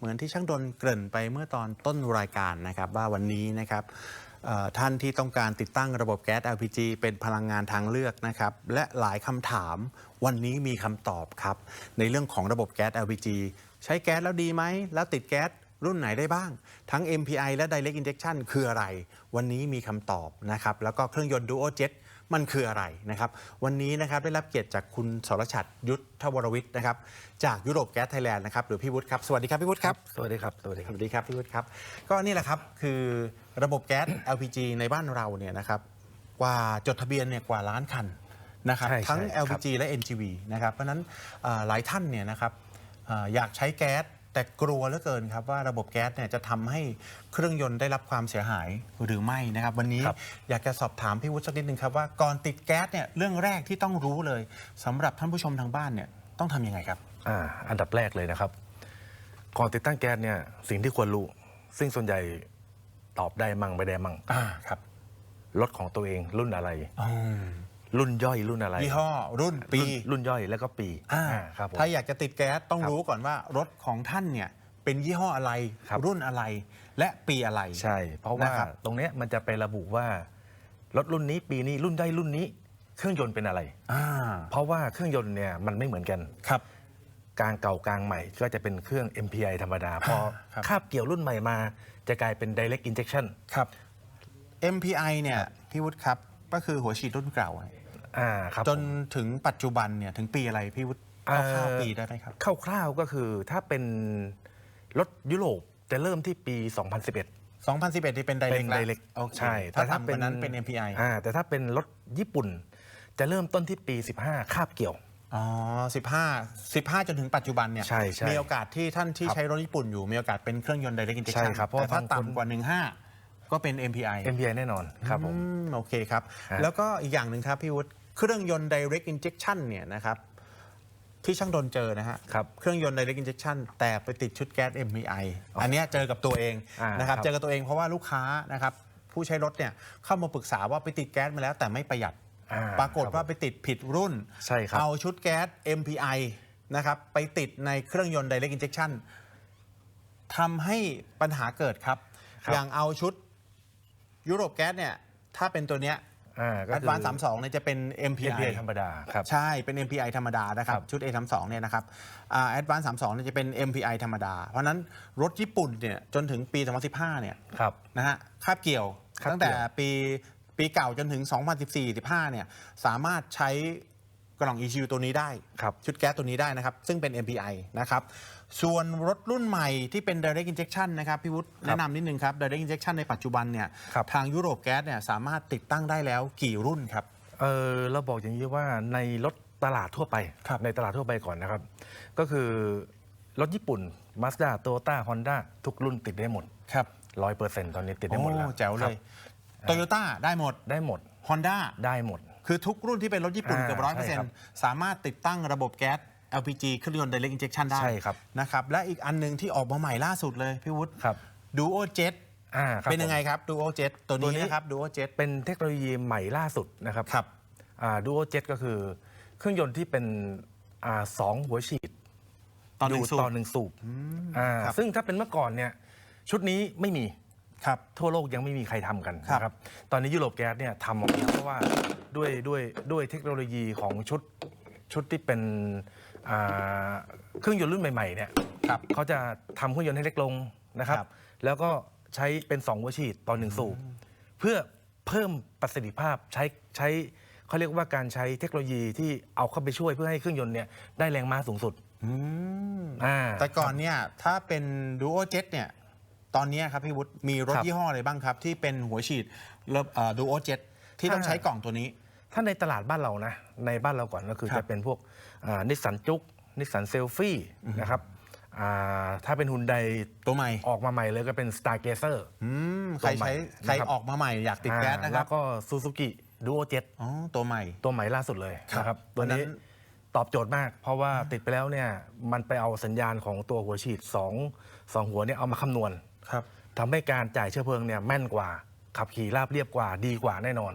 เหมือนที่ช่างดนเกริ่นไปเมื่อตอนต้นรายการนะครับว่าวันนี้นะครับท่านที่ต้องการติดตั้งระบบแก๊ส LPG เป็นพลังงานทางเลือกนะครับ และหลายคำถามวันนี้มีคำตอบครับ ในเรื่องของระบบแก๊ส LPG ใช้แก๊สแล้วดีไหม แล้วติดแก๊สรุ่นไหนได้บ้าง ทั้ง MPI และ Direct Injection คืออะไร วันนี้มีคำตอบนะครับ แล้วก็เครื่องยนต์ Duo Jet มันคืออะไรนะครับ วันนี้นะครับได้รับเกียรติจากคุณสรชัดยุทธวรวิทย์นะครับ จากยุโรปแก๊สไทยแลนด์นะครับหรือพี่วุฒิครับสวัสดีครับพี่วุฒิครับสวัสดีครับสวัสดีคสรับวัสดีครับพี่วุฒิครับ ก็นี่แหละครับคือระบบแก๊ส LPG ในบ้านเราเนี่ยนะครับกว่าจดทะเบียนเนี่ยกว่าล้านคันนะครับใช่ใช่ทั้งครับ LPG และ NGV นะครับเพราะฉะนั้นเอ่อหลายท่านเนี่ยนะครับเอ่ออยากใช้แก๊ส แต่กลัวเหลือเกินครับว่าระบบแก๊สเนี่ยจะทำให้เครื่องยนต์ได้รับความเสียหายหรือไม่นะครับ วันนี้ครับ อยากจะสอบถามพี่วุฒิสักนิดนึงครับว่าก่อนติดแก๊สเนี่ยเรื่องแรกที่ต้องรู้เลยสำหรับท่านผู้ชมทางบ้านเนี่ยต้องทำยังไงครับ อ่าอันดับแรกเลยนะครับ ก่อนติดตั้งแก๊สเนี่ยสิ่งที่ควรรู้ ซึ่งส่วนใหญ่ตอบได้มั่งไม่ได้มั่งอ่าครับรถของตัวเองรุ่นอะไร อืม รุ่นย่อยรุ่นอะไรยี่ห้อรุ่นปีรุ่นรุ่นย่อยแล้วก็ปีอ่าอ่าครับผม ถ้าอยากจะติดแก๊สต้องครับรู้ก่อนว่ารถของท่านเนี่ยเป็นยี่ห้ออะไรครับ รุ่นอะไร และปีอะไร ใช่ เพราะว่านะครับ ตรงเนี้ยมันจะไประบุว่ารถรุ่นนี้ปีนี้รุ่นย่อยรุ่นนี้ เครื่องยนต์เป็นอะไร อ่าเพราะว่าเครื่องยนต์เนี่ยมันไม่เหมือนกัน ครับ กลางเก่ากลางใหม่ก็จะเป็นเครื่อง MPI ธรรมดา พอครับ คาบเกี่ยวรุ่นใหม่มา จะกลายเป็น Direct Injection ครับ MPI เนี่ยพี่วุฒิครับ ก็คือหัวฉีดรุ่นเก่าอ่าครับจนผมถึงปัจจุบันเนี่ยถึงปีอะไรพี่วุฒิเอ่อคร่าวๆปีได้ไหมครับคร่าวๆก็คือถ้าเป็นรถยุโรปจะเริ่มที่ปี 2011 2011ที่เป็น Direct เป็นแล้ว Direct โอเคใช่ถ้าต่ำกว่านั้นเป็น MPI อ่าแต่ถ้าเป็นรถญี่ปุ่น จะเริ่มต้นที่ปี 15 คาบเกี่ยวอ๋อ15 15 จนถึงปัจจุบันเนี่ยใช่ใช่มีโอกาสที่ท่านที่ครับใช้รถญี่ปุ่นอยู่มีโอกาสเป็นเครื่องยนต์ Direct Injection ใช่ครับเพราะแต่ถ้าบางคนต่ำกว่า 15 ก็เป็น MPI MPI แน่นอนครับผมอืมโอเคครับ ฮะ แล้วก็อีกอย่างหนึ่งครับพี่วุฒิเครื่องยนต์ direct injection เนี่ยนะครับที่ช่างดนเจอนะฮะ ครับ เครื่องยนต์ direct injection แต่ไปติดชุดแก๊ส MPI อันเนี้ยเจอกับตัวเองอ่านนะครับ ครับ เจอกับตัวเองเพราะว่าลูกค้านะครับผู้ใช้รถเนี่ยเข้ามาปรึกษาว่าไปติดแก๊สมาแล้วแต่ไม่ประหยัด อ่าปรากฏว่าไปติดผิดรุ่น ใช่ครับ เอาชุดแก๊ส MPI นะครับไปติดในเครื่องยนต์ direct injection ทำให้ปัญหาเกิดครับ ครับอย่างเอาชุด ยุโรปแก๊สเนี่ยถ้าเป็นตัวเนี้ยอ่าก็แอดคือวานซ์32เนี่ยจะเป็น MPI, MPI ธรรมดาครับ ใช่ เป็น MPI ธรรมดานะครับครับ ชุด A32 เนี่ยนะครับแอดวานซ์32เนี่ยจะเป็น MPI ธรรมดา เพราะฉะนั้นรถญี่ปุ่นเนี่ยจนถึงปี 2015 เนี่ยครับ นะฮะคาบเกี่ยว คาบเกี่ยว ตั้งแต่ปีปีเก่าจนถึง 2014-15 เนี่ยสามารถใช้ กล่อง ECU ตัวนี้ได้ครับชุดแก๊สตัวนี้ได้นะครับ ซึ่งเป็น MPI นะครับส่วนรถรุ่นใหม่ที่เป็น Direct Injection นะครับพี่วุฒิแนะนำนิดนึงครับ Direct Injection ในปัจจุบันเนี่ยครับทางยุโรปแก๊สเนี่ยสามารถติดตั้งได้แล้วกี่รุ่นครับเออเราบอกอย่างนี้ว่าในรถตลาดทั่วไปครับในตลาดทั่วไปก่อนนะครับ ก็คือรถญี่ปุ่น Mazda Toyota Honda ทุกรุ่นติดได้หมดครับร้อยเปอร์เซ็นต์ตอนนี้ติดได้หมดแล้วโอ้แจ๋วคเลรับยโตโยต้าได้หมดได้หมด Honda ได้หมด คือทุกรุ่นที่เป็นรถญี่ปุ่นอ่าเกือบร้อยเปอร์ใช่เซ็นครับต์สามารถติดตั้งระบบแก๊ส LPG เครื่องยนต์ Direct Injection ได้ใช่ครับ นะครับ และอีกอันหนึงที่ออกมาใหม่ล่าสุดเลยพี่วุฒิครับ Duo Jet อ่าครับเป็นยังไงผมครับ Duo Jet ตัวตัวนี้นี้นะครับ Duo Jet เป็นเทคโนโลยีใหม่ล่าสุดนะครับครับดูโอเจ็ตก็คือเครื่องยนต์ที่เป็นอ่าสองหัวฉีดตอนหนึ่งยู่สูบต่อหนึ่งสูบอ่าครับซึ่งถ้าเป็นเมื่อก่อนเนี่ยชุดนี้ไม่มี ครับ ทั่วโลกยังไม่มีใครทำกันครับ นะครับ ตอนนี้ยุโรปแก๊สเนี่ยทำออกมาเพราะว่าด้วยด้วยด้วยเทคโนโลยีของชุดชุดที่เป็นอ่าเครื่องยนต์รุ่นใหม่ๆเนี่ยครับเขาจะทำเครื่องยนต์ให้เล็กลงนะครับ ครับ แล้วก็ใช้เป็น2หัวฉีดต่อหนึ่งสูบเพื่อเพิ่มประสิทธิภาพใช้ใช้เขาเรียกว่าการใช้เทคโนโลยีที่เอาเข้าไปช่วยเพื่อให้เครื่องยนต์เนี่ยได้แรงม้าสูงสุดอืม อ่า แต่ก่อนเนี่ยถ้าเป็น Duo Jet เนี่ย ตอนเนี้ยครับพี่วุฒิมีรถครับยี่ห้ออะไรบ้างครับ ที่เป็นหัวฉีดดูโอเจ็ตที่ต้องถ้าใช้กล่องตัวนี้ ถ้าในตลาดบ้านเรานะ ในบ้านเราก่อนก็คือครับจะเป็นพวกนิสสันจุกนิสสันเซลฟี่นะครับอ่าถ้าเป็นฮุนไดตัวใหม่ ออกมาใหม่เลยก็เป็น Star g a z e r อืมใครใช้ตัวใหม่ใครนะครับออกมาใหม่อยากติดแก๊สนะคแล้รับวก็ซูซูกิดูโอเจ็ตอ๋อตัวใหม่ ตัวใหม่ล่าสุดเลยครับนะครับตัวเพราะฉะนั้นี้น ตอบโจทย์มาก เพราะว่าติดไปแล้วเนี่ยมันไปเอาสัญญาณของตัวหัวฉีด2งสองหัวเนี่ยเอามาคำนวณ ครับทำให้การจ่ายเชื้อเพลิงเนี่ยแม่นกว่า ขับขี่ราบเรียบกว่าดีกว่าแน่นอน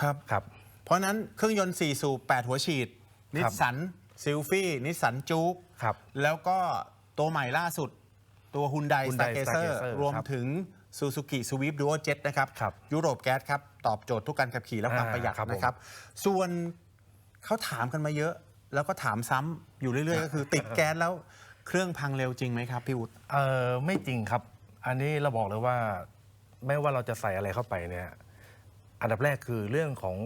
ครับ ครับ เพราะฉะนั้นเครื่องยนต์4สูบ8หัวฉีดนิสสันซิลฟี่นิสสันจู๊กครับ แล้วก็ตัวใหม่ล่าสุด ตัว Hyundai Hyundai Stargazer Stargazer รวมครับถึง Suzuki Swift Duo Jet นะครับ ครับยุโรปแก๊สครับ ตอบโจทย์ทุกการขับขี่และความอ่าประหยัดครับผมนะครับ ส่วนเขาถามกันมาเยอะ แล้วก็ถามซ้ำอยู่เรื่อย ๆ ก็คือ ติดแก๊สแล้วเครื่องพังเร็วจริงไหมครับ พี่วุฒิ เออไม่จริงครับ อันนี้เราบอกเลยว่าไม่ว่าเราจะใส่อะไรเข้าไปเนี่ยอันดับแรกคือเรื่องของ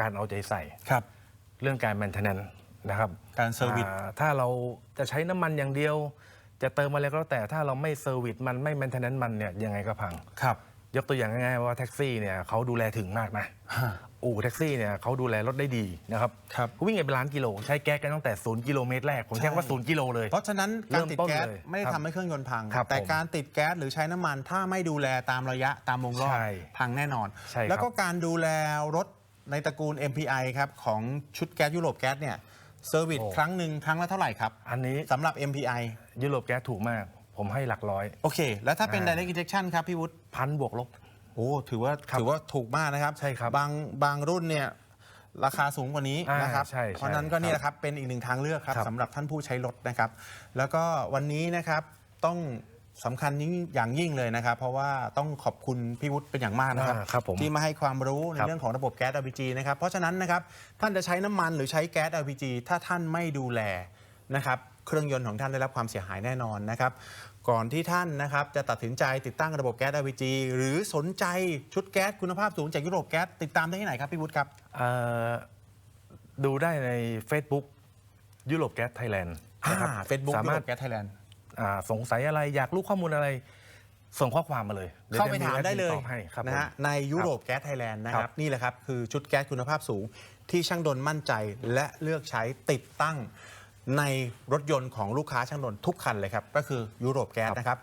การเอาใจใส่ ครับ เรื่องการแมนเทนแนนนะครับการเซอร์วิส อ่าถ้าเราจะใช้น้ำมันอย่างเดียว จะเติมอะไรก็แล้วแต่ถ้าเราไม่เซอร์วิสมันไม่แมนเทนแนนมันเนี่ยยังไงก็พัง ครับ ยกตัวอย่างง่ายๆว่าแท็กซี่เนี่ยเขาดูแลถึงมากนะอู่แท็กซี่เนี่ยเขาดูแลรถได้ดีนะครับครับวิ่งกันเป็นล้านกิโล ใช้แก๊สกันตั้งแต่ศูนย์กิโลเมตรแรก ผมใช้คำว่าใช่ศูนย์กิโลเลย เพราะฉะนั้นการติดแก๊สเริ่มต้นเลยไม่ได้ครับทำให้เครื่องยนต์พังครับแต่ผมการติดแก๊สหรือใช้น้ำมันถ้าไม่ดูแลตามระยะตามวงรอบใช่พังแน่นอนใช่ครับแล้วก็การดูแลรถในตระกูล MPI ครับของชุดแก๊สยุโรปแก๊สเนี่ยเซอร์วิสครั้งหนึ่งครั้งละเท่าไหร่ครับ อันนี้สำหรับ MPI ยุโรปแก๊สถูกมาก ผมให้หลักร้อย โอเค แล้วถ้าเป็น อ่า direct injection ครับพี่วุฒิพันบวกลบ โอ้ถือว่าถือว่าถูกมากนะครับใช่ครับบางบางรุ่นเนี่ยราคาสูงกว่านี้อ่านะครับ ใช่ใช่เพราะฉะนั้นก็นี่แหละครับเป็นอีกหนึ่งทางเลือกครับครับ สำหรับท่านผู้ใช้รถนะครับ แล้วก็วันนี้นะครับต้องสำคัญยิ่งอย่างยิ่งเลยนะครับ เพราะว่าต้องขอบคุณพี่วุฒิเป็นอย่างมากนะครับ อ่าครับผม ที่มาให้ความรู้ในครับเรื่องของระบบแก๊ส LPG นะครับ เพราะฉะนั้นนะครับท่านจะใช้น้ำมันหรือใช้แก๊ส LPG ถ้าท่านไม่ดูแลนะครับ เครื่องยนต์ของท่านได้รับความเสียหายแน่นอนนะครับ ก่อนที่ท่านนะครับจะตัดสินใจติดตั้งระบบแก๊ส LPG หรือสนใจชุดแก๊สคุณภาพสูงจากยุโรปแก๊สติดตามได้ที่ไหนครับพี่วุฒิครับเอ่อดูได้ใน Facebook ยุโรปแก๊สไทยแลนด์นะครับเฟซบุ๊กสายุมาโรรถปแก๊สไทยแลนด์ อ่าสงสัยอะไรอยากรู้ข้อมูลอะไร ส่งข้อความมาเลยดี๋ยวเข้าไปจะถามได้เลยแอดมินตอบให้ครับนะฮะผม ในยุโรปแก๊สไทยแลนด์นะคครัรับบ นี่แหละครับ คือชุดแก๊สคุณภาพสูงที่ช่างดนมั่นใจและเลือกใช้ติดตั้ง ในรถยนต์ของลูกค้าช่างนนทุกคันเลยครับ ก็คือยุโรปแก๊สนะครับ